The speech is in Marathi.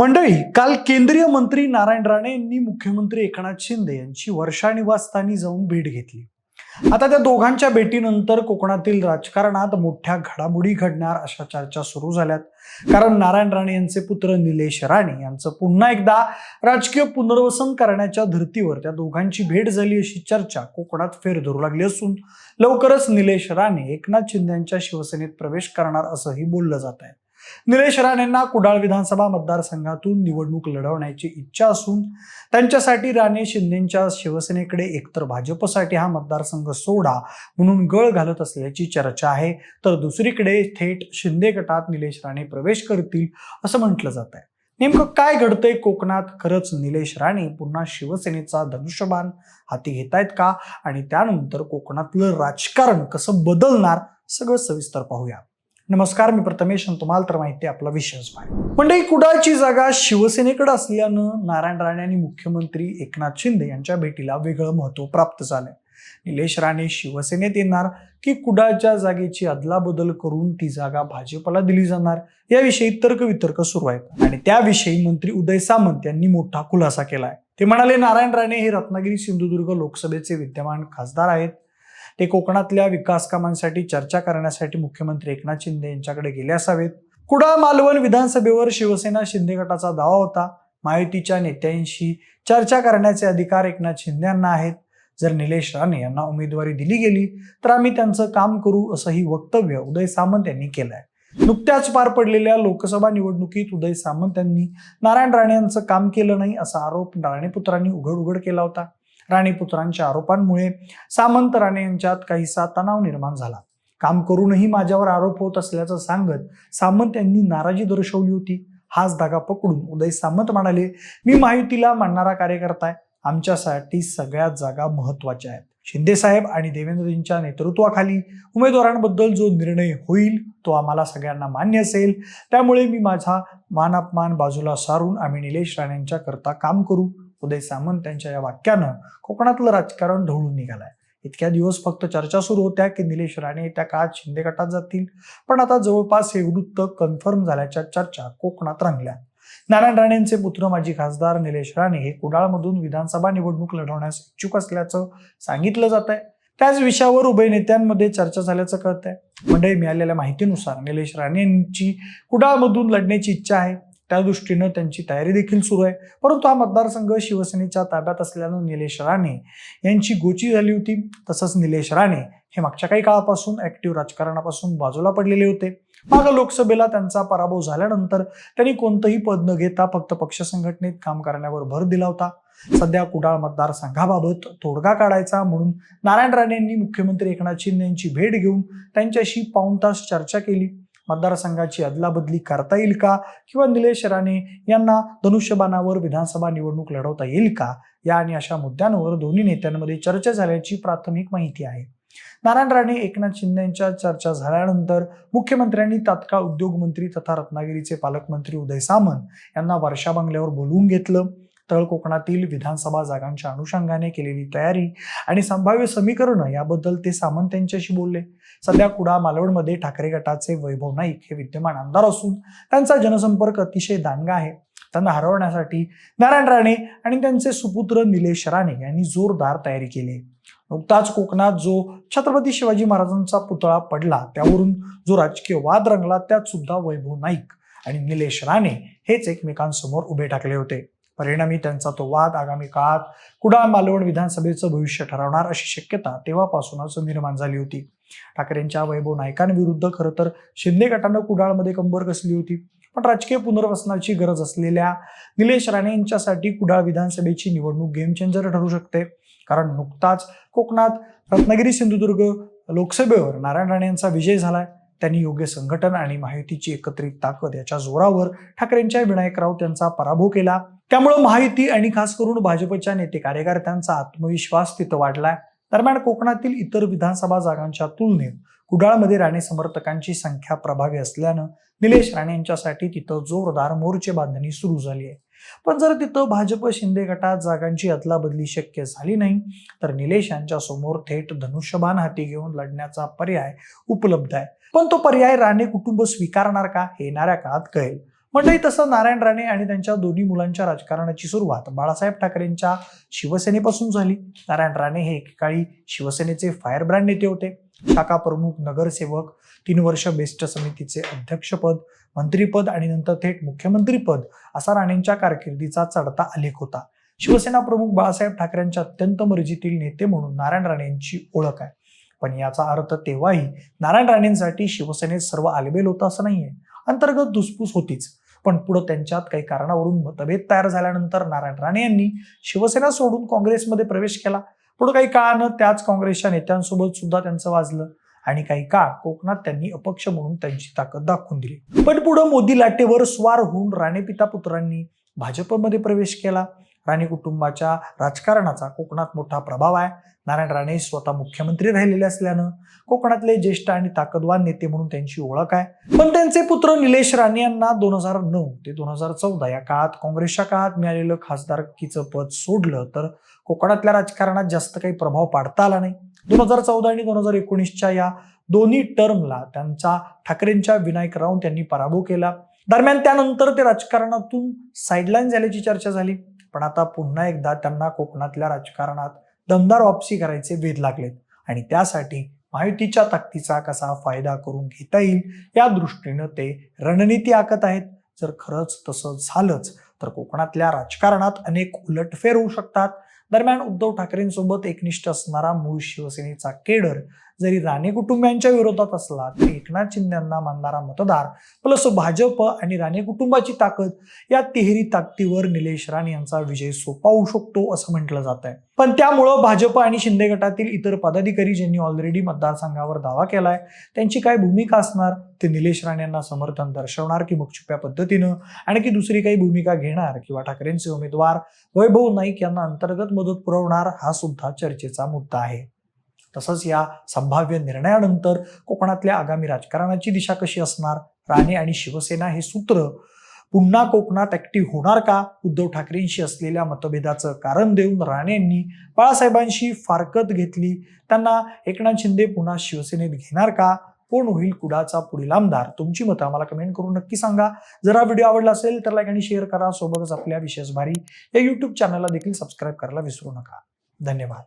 मंडळी काल केंद्रीय मंत्री नारायण राणे यांनी मुख्यमंत्री एकनाथ शिंदे यांची वर्षा निवासस्थानी जाऊन भेट घेतली. आता त्या दोघांच्या भेटीनंतर कोकणातील राजकारणात मोठ्या घडामोडी घडणार अशा चर्चा सुरू झाल्यात. कारण नारायण राणे यांचे पुत्र निलेश राणे यांचं पुन्हा एकदा राजकीय पुनर्वसन करण्याच्या धर्तीवर त्या दोघांची भेट झाली अशी चर्चा कोकणात फेर धरू लागली असून लवकरच निलेश राणे एकनाथ शिंदे यांच्या शिवसेनेत प्रवेश करणार असंही बोललं जात आहे निलेश राणेंना कुडाळ विधानसभा मतदारसंघातून निवडणूक लढवण्याची इच्छा असून त्यांच्यासाठी राणे शिंदेच्या शिवसेनेकडे एकतर भाजपसाठी हा मतदारसंघ सोडा म्हणून गळ घालत असल्याची चर्चा आहे तर दुसरीकडे थेट शिंदे गटात निलेश राणे प्रवेश करतील असं म्हटलं जात आहे. नेमकं काय घडतंय कोकणात? खरंच निलेश राणे पुन्हा शिवसेनेचा धनुष्यबाण हाती घेत आहेत का? आणि त्यानंतर कोकणातलं राजकारण कसं बदलणार? सगळं सविस्तर पाहूया. नमस्कार मी प्रथमेश आणि तुम्हाला तर माहिती आहे आपला विषयच आहे म्हणजे कुडाळची जागा शिवसेनेकडे असल्यानं नारायण राणे आणि मुख्यमंत्री एकनाथ शिंदे यांच्या भेटीला वेगळं महत्त्व प्राप्त झालंय. निलेश राणे शिवसेनेत येणार की कुडाळच्या जागेची अदलाबदल करून ती जागा भाजपला दिली जाणार? याविषयी तर्कवितर्क सुरू आहेत. आणि त्याविषयी मंत्री उदय सामंत यांनी मोठा खुलासा केलाय. ते म्हणाले नारायण राणे हे रत्नागिरी सिंधुदुर्ग लोकसभेचे विद्यमान खासदार आहेत. ते कोकणातल्या विकास कामांसाठी चर्चा करण्यासाठी मुख्यमंत्री एकनाथ शिंदे यांच्याकडे गेले असावेत. कुडाळ मालवण विधानसभेवर शिवसेना शिंदे गटाचा दावा होता. महायुतीच्या नेत्यांशी चर्चा करण्याचे अधिकार एकनाथ शिंदे यांना आहेत. जर निलेश राणे यांना उमेदवारी दिली गेली तर आम्ही त्यांचं काम करू असंही वक्तव्य उदय सामंत यांनी केलंय. नुकत्याच पार पडलेल्या लोकसभा निवडणुकीत उदय सामंत यांनी नारायण राणे यांचं काम केलं नाही असा आरोप राणेपुत्रांनी उघड उघड केला होता. राणेपुत्रांच्या आरोपांमुळे सामंत राणे यांच्यात काहीसा तणाव निर्माण झाला. काम करूनही माझ्यावर आरोप होत असल्याचं सांगत सामंत यांनी नाराजी दर्शवली होती. हाच धागा पकडून उदय सामंत म्हणाले मी माहितीला मांडणारा कार्यकर्ता आहे. आमच्यासाठी सगळ्यात जागा महत्त्वाच्या आहेत. शिंदे साहेब आणि देवेंद्रजींच्या नेतृत्वाखाली उमेदवारांबद्दल जो निर्णय होईल तो आम्हाला सगळ्यांना मान्य असेल. त्यामुळे मी माझा मान अपमान बाजूला सारून आम्ही निलेश राणेंच्या करता काम करू. उदय सामंत यांच्या या वाक्यानं कोकणातलं राजकारण ढवळून निघालंय. इतक्या दिवस फक्त चर्चा सुरू होत्या की निलेश राणे त्या काळात शिंदे गटात जातील. पण आता जवळपास हे वृत्त कन्फर्म झाल्याच्या चर्चा कोकणात रंगल्या. नारायण राणेंचे पुत्र माजी खासदार निलेश राणे हे कुडाळमधून विधानसभा निवडणूक लढवण्यास इच्छुक असल्याचं सांगितलं जात आहे त्याच विषयावर उभय नेत्यांमध्ये चर्चा झाल्याचं कळत आहे मंडळी मिळालेल्या माहितीनुसार निलेश राणे यांची कुडाळमधून लढण्याची इच्छा आहे. त्या दृष्टीनं त्यांची तयारी देखील सुरू आहे. परंतु हा मतदारसंघ शिवसेनेच्या ताब्यात असल्यानं निलेश राणे यांची गोची झाली होती. तसंच निलेश राणे हे मागच्या काही काळापासून ऍक्टिव्ह राजकारणापासून बाजूला पडलेले होते. माग लोकसभेला त्यांचा पराभव झाल्यानंतर त्यांनी कोणतंही पद न घेता फक्त पक्ष संघटनेत काम करण्यावर भर दिला होता. सध्या कुडाळ मतदारसंघाबाबत तोडगा काढायचा म्हणून नारायण राणे यांनी मुख्यमंत्री एकनाथ शिंदे यांची भेट घेऊन त्यांच्याशी पाऊण तास चर्चा केली. मतदारसंघाची अदलाबदली करता येईल का? किंवा निलेश राणे यांना धनुष्यबाणावर विधानसभा निवडणूक लढवता येईल का? या आणि अशा मुद्द्यांवर दोन्ही नेत्यांमध्ये चर्चा झाल्याची प्राथमिक माहिती आहे. नारायण राणे एकनाथ शिंदेच्या यांच्या चर्चा झाल्यानंतर मुख्यमंत्र्यांनी तात्काळ उद्योग मंत्री तथा रत्नागिरीचे पालकमंत्री उदय सामंत यांना वर्षा बंगल्यावर बोलवून घेतलं. तळ कोकणातील विधानसभा जागांच्या अनुषंगाने केलेली तयारी आणि संभाव्य समीकरणं याबद्दल ते सामंत यांच्याशी बोलले. सध्या कुडा मालवणमध्ये ठाकरे गटाचे वैभव नाईक हे विद्यमान आमदार असून त्यांचा जनसंपर्क अतिशय दांगा आहे. त्यांना हरवण्यासाठी नारायण राणे आणि त्यांचे सुपुत्र निलेश राणे यांनी जोरदार तयारी केली नुकताच कोकणात जो छत्रपती शिवाजी महाराजांचा पुतळा पडला त्यावरून जो राजकीय वाद रंगला त्यात सुद्धा वैभव नाईक आणि निलेश राणे हेच एकमेकांसमोर उभे ठाकले होते. परिणामी त्यांचा तो वाद आगामी काळात कुडाळ मालवण विधानसभेचं भविष्य ठरवणार अशी शक्यता तेव्हापासूनच निर्माण झाली होती. ठाकरेंच्या वैभव नायकांविरुद्ध खरं तर शिंदे गटानं कुडाळमध्ये कंबर कसली होती. पण राजकीय पुनर्वसनाची गरज असलेल्या निलेश राणे यांच्यासाठी कुडाळ विधानसभेची निवडणूक गेम चेंजर ठरू शकते. कारण नुकताच कोकणात रत्नागिरी सिंधुदुर्ग लोकसभेवर नारायण राणे यांचा विजय झालाय. त्यांनी योग्य संघटन आणि माहितीची एकत्रित ताकद याच्या जोरावर ठाकरेंच्या विनायक राऊत यांचा पराभव केला. त्यामुळे महायुती आणि खास करून भाजपच्या नेते कार्यकर्त्यांचा आत्मविश्वास तिथं वाढलाय. दरम्यान कोकणातील इतर विधानसभा जागांच्या तुलनेत कुडाळमध्ये राणे समर्थकांची संख्या प्रभावी असल्यानं निलेश राणे यांच्यासाठी तिथं जोरदार मोर्चे बांधणी सुरू झाली आहे. पण जर तिथं भाजप शिंदे गटात जागांची अदलाबदली शक्य झाली नाही तर निलेश यांच्या समोर थेट धनुष्यबाण हाती घेऊन लढण्याचा पर्याय उपलब्ध आहे. पण तो पर्याय राणे कुटुंब स्वीकारणार का हे येणाऱ्या काळात कळेल. मंडळी तसं नारायण राणे आणि त्यांच्या दोन्ही मुलांच्या राजकारणाची सुरुवात बाळासाहेब ठाकरेंच्या शिवसेनेपासून झाली. नारायण राणे हे एकेकाळी शिवसेनेचे फायर ब्रँड नेते होते. शाखा प्रमुख नगरसेवक तीन वर्ष बेस्ट समितीचे अध्यक्षपद मंत्रीपद आणि नंतर थेट मुख्यमंत्रीपद असा राणेंच्या कारकिर्दीचा चढता आलेख होता. शिवसेना प्रमुख बाळासाहेब ठाकरेंच्या अत्यंत मर्जीतील नेते म्हणून नारायण राणे यांची ओळख आहे. पण याचा अर्थ तेव्हाही नारायण राणेंसाठी शिवसेनेत सर्व आलबेल होतं असं नाहीये. अंतर्गत धुसफूस होतीच. पण पुढे त्यांच्यात काही कारणावरून मतभेद तयार झाल्यानंतर नारायण राणे यांनी शिवसेना सोडून काँग्रेसमध्ये प्रवेश केला. पुढे काही काळानं त्याच काँग्रेसच्या नेत्यांसोबत सुद्धा त्यांचं वाजलं आणि काही काळ कोकणात त्यांनी अपक्ष म्हणून त्यांची ताकद दाखवून दिली. पण पुढे मोदी लाटेवर स्वार होऊन राणे पिता पुत्रांनी भाजपमध्ये प्रवेश केला. राणे कुटुंबाच्या राजकारणाचा कोकणात मोठा प्रभाव आहे. नारायण राणे स्वतः मुख्यमंत्री राहिलेले असल्यानं कोकणातले ज्येष्ठ आणि ताकदवान नेते म्हणून त्यांची ओळख आहे. पण त्यांचे पुत्र निलेश राणे यांना दोन हजार नऊ ते दोन हजार चौदा या काळात काँग्रेसच्या काळात मिळालेलं खासदारकीचं पद सोडलं तर कोकणातल्या राजकारणात जास्त काही प्रभाव पाडता आला नाही. दोन हजार चौदा आणि दोन हजार एकोणीसच्या या दोन्ही टर्मला त्यांचा ठाकरेंच्या विनायक राऊत यांनी पराभव केला. दरम्यान त्यानंतर ते राजकारणातून साईडलाईन झाल्याची चर्चा झाली. पण आता पुन्हा एकदा त्यांना कोकणातल्या राजकारणात दमदार वापसी करायचे वेध लागलेत. आणि त्यासाठी महायुतीच्या ताकदीचा कसा फायदा करून घेता येईल या दृष्टीनं ते रणनीती आखत आहेत. जर खरंच तसं झालंच तर कोकणातल्या राजकारणात अनेक उलटफेर होऊ शकतात. दरम्यान उद्धव ठाकरेंसोबत एकनिष्ठ असणारा मूळ शिवसेनेचा केडर जरी राणे कुटुंबियांच्या विरोधात असला तरी एकनाथ शिंदेना मानणारा मतदार प्लस भाजप आणि राणे कुटुंबाची ताकद या तिहेरी ताकदीवर निलेश राणे यांचा विजय सोपा होऊ शकतो असं म्हटलं जात आहे पण त्यामुळं भाजप आणि शिंदे गटातील इतर पदाधिकारी ज्यांनी ऑलरेडी मतदारसंघावर दावा केलाय त्यांची काय भूमिका असणार? ते निलेश राणे यांना समर्थन दर्शवणार की मग छुप्या पद्धतीनं? आणखी दुसरी काही भूमिका घेणार किंवा ठाकरेंचे उमेदवार? वैभव नाईक यांना अंतर्गत मदत पुरवणार हा सुद्धा चर्चेचा मुद्दा आहे. तसंच या संभाव्य निर्णयानंतर कोकणातल्या आगामी राजकारणाची दिशा कशी असणार? राणे आणि शिवसेना हे सूत्र पुन्हा कोकणात ऍक्टिव्ह होणार का? उद्धव ठाकरेंशी असलेल्या मतभेदाचं कारण देऊन राणे यांनी बाळासाहेबांशी फारकत घेतली. त्यांना एकनाथ शिंदे पुन्हा शिवसेनेत घेणार का? कोण होईल कुडाचा पुढील आमदार? तुमची मतं आम्हाला कमेंट करून नक्की सांगा. जर हा व्हिडिओ आवडला असेल तर लाईक आणि शेअर करा. सोबतच आपल्या विशेष भारी या यूट्यूब चॅनलला देखील सबस्क्राईब करायला विसरू नका. धन्यवाद.